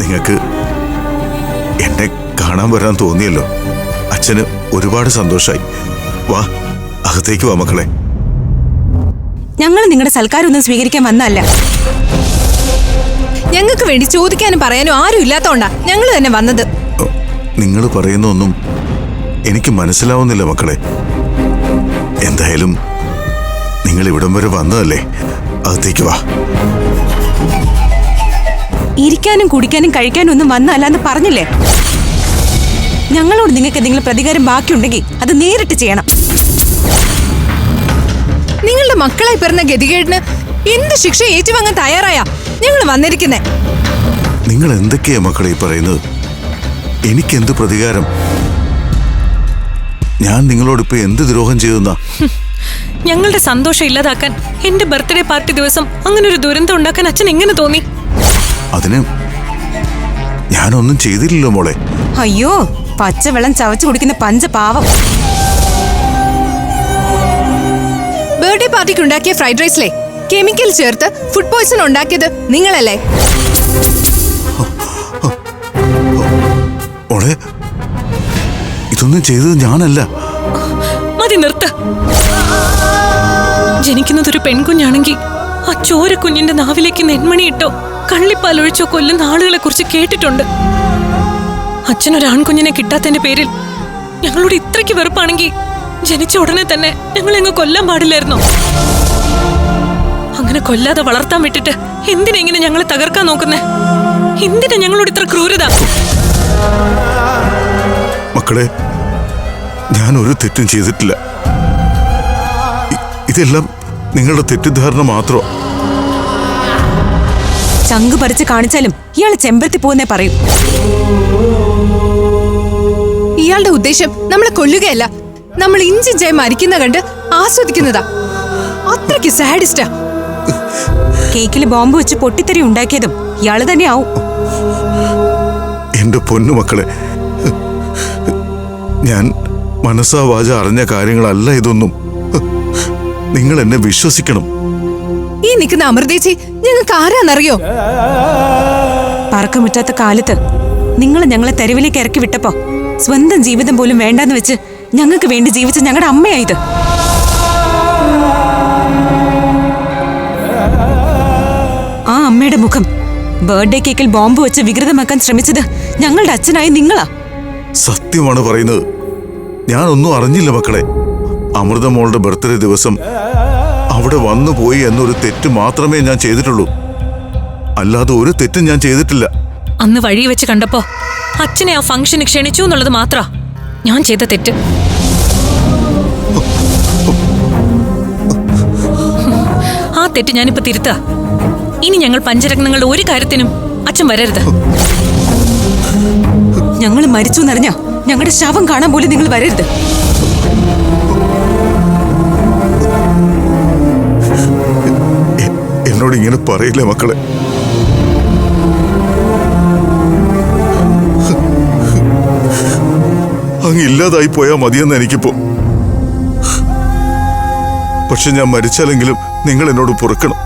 നിങ്ങൾക്ക് എന്നെ കാണാൻ വരാൻ തോന്നിയല്ലോ. അച്ഛന് ഒരുപാട് സന്തോഷായി. വാ അകത്തേക്ക് വാ മക്കളെ. ഞങ്ങൾ നിങ്ങളുടെ സൽക്കാരമൊന്നും സ്വീകരിക്കാൻ വന്നല്ല ഞങ്ങൾക്ക് വേണ്ടി ചോദിക്കാനും പറയാനും ആരും ഇല്ലാത്തോണ്ടാ ഞങ്ങൾ തന്നെ വന്നത്. നിങ്ങൾ പറയുന്ന ഒന്നും എനിക്ക് മനസ്സിലാവുന്നില്ല മക്കളെ. എന്തായാലും നിങ്ങൾ ഇവിടം വരെ വന്നതല്ലേ? അകത്തേക്ക് വാ. ഇരിക്കാനും കുടിക്കാനും കഴിക്കാനും ഒന്നും വന്നല്ല എന്ന് പറഞ്ഞില്ലേ? ഞങ്ങളോട് നിങ്ങൾക്ക് എന്തെങ്കിലും പ്രതികാരം ബാക്കിയുണ്ടെങ്കിൽ അത് നേരിട്ട് ചെയ്യണം. നിങ്ങളുടെ മക്കളായി പിറന്ന ഗതികേടിന് എന്ത് ശിക്ഷ ഏറ്റുവാങ്ങാൻ തയ്യാറായാ ഞങ്ങൾ വന്നിരിക്കുന്നേ? നിങ്ങൾ എന്തൊക്കെയാ മക്കളെ പറയുന്നത്? എനിക്ക് എന്ത് പ്രതികാരം? ഞാൻ നിങ്ങളോട് ഇപ്പൊ എന്ത് ദ്രോഹം ചെയ്തെന്നാ ഞങ്ങളുടെ സന്തോഷം ഇല്ലാതാക്കാൻ എന്റെ ബർത്ത്ഡേ പാർട്ടി ദിവസം അങ്ങനെ ഒരു ദുരന്തം ഉണ്ടാക്കാൻ അച്ഛൻ എങ്ങനെ തോന്നി? അതിന് ഞാനൊന്നും ചെയ്തില്ലല്ലോ മോളെ. അയ്യോ പച്ചവെള്ളം ചവച്ചു കുടിക്കുന്ന പഞ്ചപാവം. ബർത്ത്ഡേ പാർട്ടിക്ക് ഉണ്ടാക്കിയ ഫ്രൈഡ് റൈസിലെ കെമിക്കൽ ചേർത്ത് ഫുഡ് പോയ്സൺ ഉണ്ടാക്കിയത് നിങ്ങളല്ലേ? മോളെ ഇതൊന്നും ചെയ്തത് ഞാനല്ല. മതി നിർത്ത. ജനിക്കുന്നത് ഒരു പെൺകുഞ്ഞാണെങ്കിൽ ആ ചോര കുഞ്ഞിന്റെ നാവിലേക്ക് നെന്മണിയിട്ടോ കള്ളിപ്പാലൊഴിച്ചോ കൊല്ലുന്ന ആളുകളെ കുറിച്ച് കേട്ടിട്ടുണ്ട്. അച്ഛനൊരാൺകുഞ്ഞിനെ കിട്ടാത്തതിന്റെ പേരിൽ ഞങ്ങളോട് ഇത്രയ്ക്ക് വെറുപ്പാണെങ്കിൽ ജനിച്ച ഉടനെ തന്നെ ഞങ്ങളെ അങ്ങ് കൊല്ലാൻ പാടില്ലായിരുന്നോ? അങ്ങനെ കൊല്ലാതെ വളർത്താൻ വിട്ടിട്ട് എന്തിനാ ഇങ്ങനെ ഞങ്ങളെ തകർക്കാൻ നോക്കുന്നേ? എന്തിനാ ഞങ്ങളോട് ഇത്ര ക്രൂരത? മക്കളെ ഞാൻ ഒരു തെറ്റും ചെയ്തിട്ടില്ല. ഇതെല്ലാം നിങ്ങളുടെ തെറ്റിദ്ധാരണ മാത്രം ചങ്ക് പറിച്ച് കാണിച്ചാലും ഇയാൾ ചെമ്പരത്തി പോകുന്നേ പറയും. ഇയാളുടെ ഉദ്ദേശം നമ്മളെ കൊല്ലുകയല്ല. നമ്മൾ ഇഞ്ചിഞ്ചായി മരിക്കുന്ന കണ്ട് ആസ്വദിക്കുന്നതാ. അത്രയ്ക്ക് സാഡിസ്റ്റാ. കേക്കിൽ ബോംബ് വെച്ച് പൊട്ടിത്തെറി ഉണ്ടാക്കിയതും ഇയാൾ തന്നെ ആവും എന്റെ പൊന്നു മക്കളെ ഞാൻ മനസ്സാ വാച അറിഞ്ഞ കാര്യങ്ങളല്ല ഇതൊന്നും. നിങ്ങൾ എന്നെ വിശ്വസിക്കണം. ഈ നിൽക്കുന്ന അമൃതേച്ചി ഞങ്ങൾക്ക് ആരാന്നറിയോ? പറക്കമുറ്റാത്ത കാലത്ത് നിങ്ങൾ ഞങ്ങളെ തെരുവിലേക്ക് ഇറക്കി വിട്ടപ്പോ സ്വന്തം ജീവിതം പോലും വേണ്ടെന്ന് വെച്ച് ഞങ്ങൾക്ക് വേണ്ടി ജീവിച്ച ഞങ്ങളുടെ അമ്മയായത്. ആ അമ്മയുടെ മുഖം ബർത്ത്ഡേ കേക്കിൽ ബോംബ് വെച്ച് വികൃതമാക്കാൻ ശ്രമിച്ചത് ഞങ്ങളുടെ അച്ഛനായ നിങ്ങളാ. സത്യമാണ് പറയുന്നത്. ഞാനൊന്നും അറിഞ്ഞില്ല മക്കളെ. അമൃതമോളുടെ ബർത്ത്ഡേ ദിവസം അവിടെ വന്നു പോയി എന്നൊരു തെറ്റ് മാത്രമേ ഞാൻ ചെയ്തിട്ടുള്ളൂ. അല്ലാതെ ഒരു തെറ്റും ഞാൻ ചെയ്തിട്ടില്ല. അന്ന് വഴി വെച്ച് കണ്ടപ്പോ അച്ഛനെ ആ ഫംഗ്ഷന് ക്ഷണിച്ചു എന്നുള്ളത് മാത്ര. ഞാൻ ചെയ്ത തെറ്റ്. ആ തെറ്റ് ഞാനിപ്പോ തിരുത്താ. ഇനി ഞങ്ങൾ പഞ്ചരത്നങ്ങളുടെ ഒരു കാര്യത്തിനും അച്ഛൻ വരരുത്. ഞങ്ങൾ മരിച്ചു എന്നറിഞ്ഞ ഞങ്ങളുടെ ശവം കാണാൻ പോലും നിങ്ങൾ വരരുത്. പറയില്ലേ മക്കളെ? അങ്ങ് ഇല്ലാതായി പോയാൽ മതിയെന്ന് എനിക്കിപ്പോ. പക്ഷെ ഞാൻ മരിച്ചാലെങ്കിലും നിങ്ങൾ എന്നോട് പൊറുക്കണം.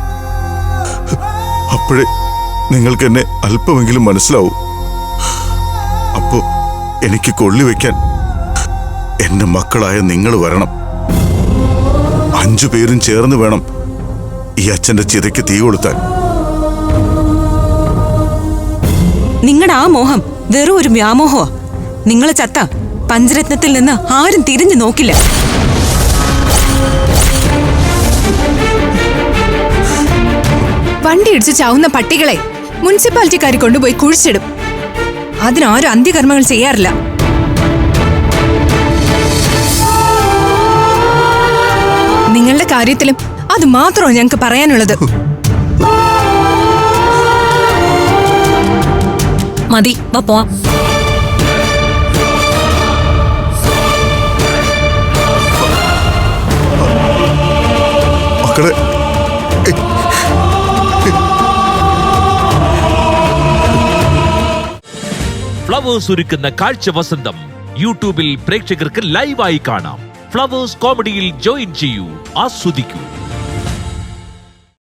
അപ്പോഴേ നിങ്ങൾക്ക് എന്നെ അല്പമെങ്കിലും മനസ്സിലാവും. അപ്പോ എനിക്ക് കൊള്ളി വെക്കാൻ എന്റെ മക്കളായ നിങ്ങൾ വരണം. അഞ്ചു പേരും ചേർന്ന് വേണം ഈ അച്ഛന്റെ ചിതയ്ക്ക് തീ കൊളുത്താൻ. നിങ്ങളുടെ ആ മോഹം വെറും ഒരു വ്യാമോഹോ നിങ്ങളെ ചത്ത പഞ്ചരത്നത്തിൽ നിന്ന് ആരും തിരിഞ്ഞു നോക്കില്ല. വണ്ടി ഇടിച്ച് ചാവുന്ന പട്ടികളെ മുനിസിപ്പാലിറ്റിക്കാർ കൊണ്ടുപോയി കുഴിച്ചിടും. അതിനാരും അന്ത്യകർമ്മങ്ങൾ ചെയ്യാറില്ല. നിങ്ങളുടെ കാര്യത്തിലും അത് മാത്രമോ ഞങ്ങൾക്ക് പറയാനുള്ളത്. മതി വാ പോവാം. മക്കളെ ഫ്ലവേഴ്സ് ഒരുക്കുന്ന കാഴ്ച വസന്തം യൂട്യൂബിൽ പ്രേക്ഷകർക്ക് ലൈവായി കാണാം. ഫ്ലവേഴ്സ് കോമഡിയിൽ ജോയിൻ ചെയ്യൂ ആസ്വദിക്കൂ.